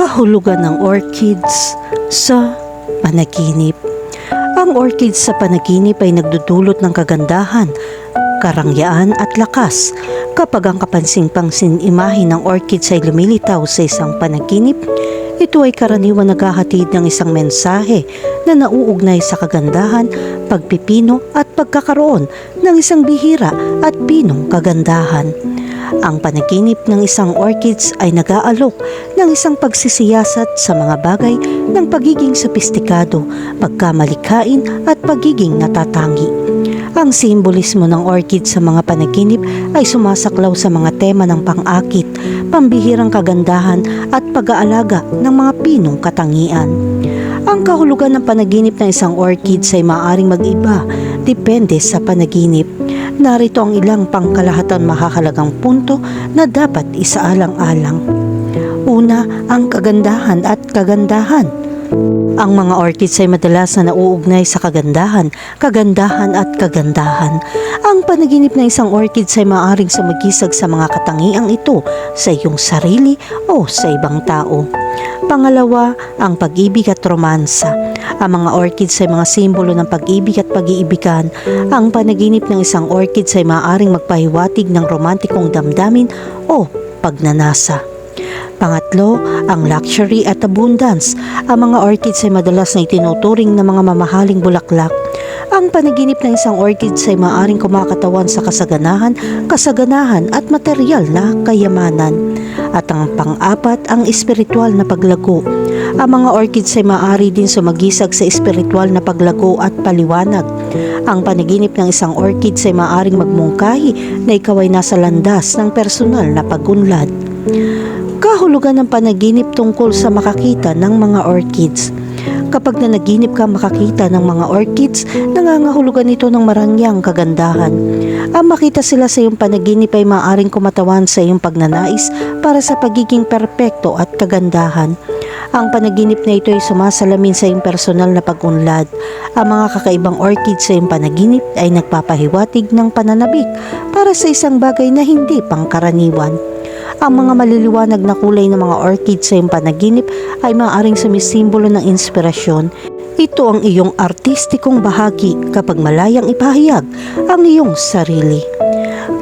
kahulugan ng orchids sa panaginip. Ang orchids sa panaginip ay nagdudulot ng kagandahan, karangyaan at lakas. Kapag ang kapansin-pangsin imahe ng orchids ay lumilitaw sa isang panaginip, ito ay karaniwan naghahatid ng isang mensahe na nauugnay sa kagandahan, pagpipino at pagkakaroon ng isang bihira at pinong kagandahan. Ang panaginip ng isang orchids ay nag-aalok ng isang pagsisiyasat sa mga bagay ng pagiging sopistikado, pagkamalikhain at pagiging natatangi. Ang simbolismo ng orchid sa mga panaginip ay sumasaklaw sa mga tema ng pang-akit, pambihirang kagandahan at pag-aalaga ng mga pinong katangian. Ang kahulugan ng panaginip ng isang orchid ay maaaring mag-iba, depende sa panaginip. Narito ang ilang pangkalahatan mahahalagang punto na dapat isaalang-alang. Una, ang kagandahan at kagandahan. Ang mga orchids ay madalas na nauugnay sa kagandahan, kagandahan at kagandahan. Ang panaginip ng isang orchids ay maaaring sumagisag sa mga katangiang ito sa iyong sarili o sa ibang tao. Pangalawa, ang pag-ibig at romansa. Ang mga orchids ay mga simbolo ng pag-ibig at pag-iibigan. Ang panaginip ng isang orchids ay maaaring magpahiwatig ng romantikong damdamin o pagnanasa. Pangatlo, ang luxury at abundance. Ang mga orchids ay madalas na itinuturing na mga mamahaling bulaklak. Ang panaginip ng isang orchids ay maaaring kumakatawan sa kasaganahan, kasaganahan at material na kayamanan. At ang pang-apat, ang espiritual na paglago. Ang mga orchids ay maaari din sumagisag sa espiritual na paglago at paliwanag. Ang panaginip ng isang orchids ay maaaring magmungkahi na ikaw ay nasa landas ng personal na pagunlad. Kahulugan ng panaginip tungkol sa makakita ng mga orchids. Kapag nanaginip ka makakita ng mga orchids, nangangahulugan ito ng marangyang kagandahan. Ang makita sila sa iyong panaginip ay maaaring kumatawan sa iyong pagnanais para sa pagiging perpekto at kagandahan. Ang panaginip na ito ay sumasalamin sa iyong personal na pagunlad. Ang mga kakaibang orchids sa iyong panaginip ay nagpapahiwatig ng pananabik para sa isang bagay na hindi pangkaraniwan. Ang mga maliliwanag na kulay ng mga orchids sa iyong panaginip ay maaaring sumisimbolo ng inspirasyon. Ito ang iyong artistikong bahagi kapag malayang ipahayag ang iyong sarili.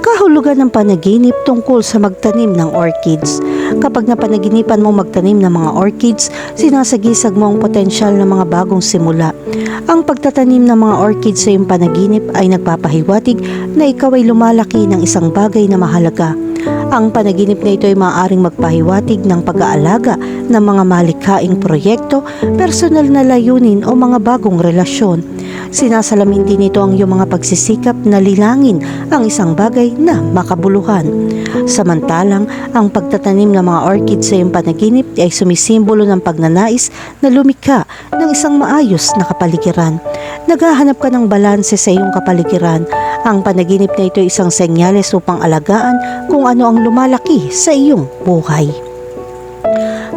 Kahulugan ng panaginip tungkol sa magtanim ng orchids. Kapag napanaginipan mo magtanim ng mga orchids, sinasagisag mo ang potensyal ng mga bagong simula. Ang pagtatanim ng mga orchids sa iyong panaginip ay nagpapahiwatig na ikaw ay lumalaki ng isang bagay na mahalaga. Ang panaginip na ito ay maaaring magpahiwatig ng pag-aalaga ng mga malikhaing proyekto, personal na layunin o mga bagong relasyon. Sinasalamin din ito ang iyong mga pagsisikap na lilangin ang isang bagay na makabuluhan. Samantalang, ang pagtatanim ng mga orchids sa iyong panaginip ay sumisimbolo ng pagnanais na lumikha ng isang maayos na kapaligiran. Naghahanap ka ng balanse sa iyong kapaligiran. Ang panaginip na ito ay isang senyales upang alagaan kung ano ang lumalaki sa iyong buhay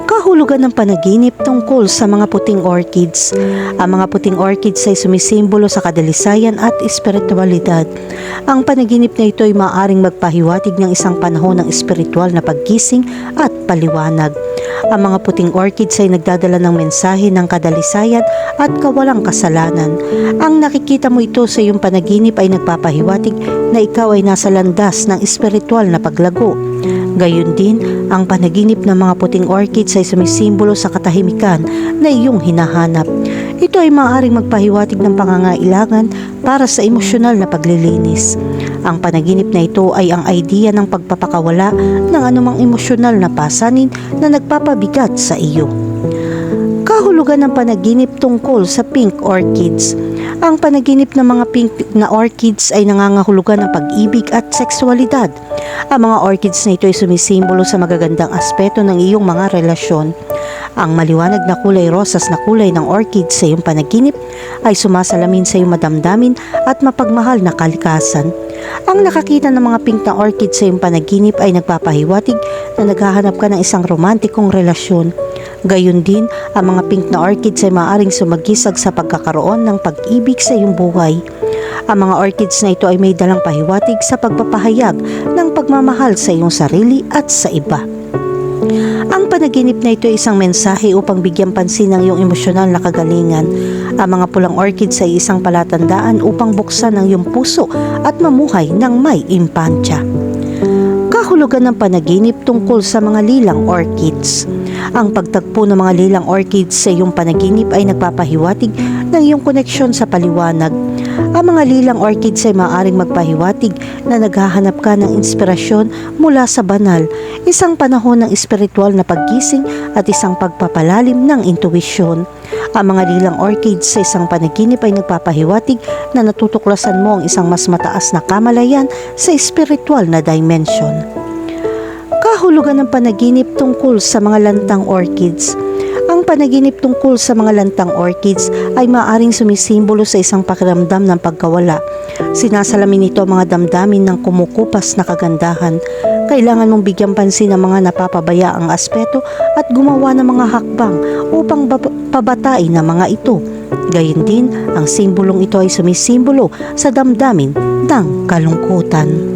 kahulugan ng panaginip tungkol sa mga puting orchids. Ang mga puting orchids ay sumisimbolo sa kadalisayan at espiritualidad. Ang panaginip na ito ay maaaring magpahiwatig ng isang panahon ng espiritual na paggising at paliwanag. Ang mga puting orchids ay nagdadala ng mensahe ng kadalisayan at kawalang kasalanan. Ang nakikita mo ito sa iyong panaginip ay nagpapahiwatig na ikaw ay nasa landas ng espiritual na paglago. Gayun din, ang panaginip ng mga puting orchids ay sumisimbolo sa katahimikan na iyong hinahanap. Ito ay maaaring magpahiwatig ng pangangailangan para sa emosyonal na paglilinis. Ang panaginip na ito ay ang idea ng pagpapakawala ng anumang emosyonal na pasanin na nagpapabigat sa iyo. Kahulugan ng panaginip tungkol sa pink orchids. Ang panaginip ng mga pink na orchids ay nangangahulugan ng pag-ibig at sexualidad. Ang mga orchids na ito ay sumisimbolo sa magagandang aspeto ng iyong mga relasyon. Ang maliwanag na kulay rosas na kulay ng orchids sa iyong panaginip ay sumasalamin sa iyong madamdamin at mapagmahal na kalikasan. Ang nakakita ng mga pink na orchids sa iyong panaginip ay nagpapahiwatig na naghahanap ka ng isang romantikong relasyon. Gayun din, ang mga pink na orchids ay maaaring sumagisag sa pagkakaroon ng pag-ibig sa iyong buhay. Ang mga orchids na ito ay may dalang pahiwatig sa pagpapahayag ng pagmamahal sa iyong sarili at sa iba. Ang panaginip na ito ay isang mensahe upang bigyan pansin ng iyong emosyonal na kagalingan. Ang mga pulang orchids ay isang palatandaan upang buksan ang iyong puso at mamuhay ng may impantya kahulugan ng panaginip tungkol sa mga lilang orchids. Ang pagtagpo ng mga lilang orchids sa iyong panaginip ay nagpapahiwatig ng iyong koneksyon sa paliwanag. Ang mga lilang orchids ay maaaring magpahiwatig na naghahanap ka ng inspirasyon mula sa banal, isang panahon ng espiritual na paggising at isang pagpapalalim ng intuwisyon. Ang mga lilang orchids sa isang panaginip ay nagpapahiwatig na natutuklasan mo ang isang mas mataas na kamalayan sa espiritual na dimension. Kahulugan ng panaginip tungkol sa mga lantang orchids. Ang panaginip tungkol sa mga lantang orchids ay maaaring sumisimbolo sa isang pakiramdam ng pagkawala. Sinasalamin nito ang mga damdamin ng kumukupas na kagandahan. Kailangan mong bigyan pansin ang mga napapabaya ang aspeto at gumawa ng mga hakbang upang pabatain ang mga ito. Gayun din, ang simbolong ito ay sumisimbolo sa damdamin ng kalungkutan.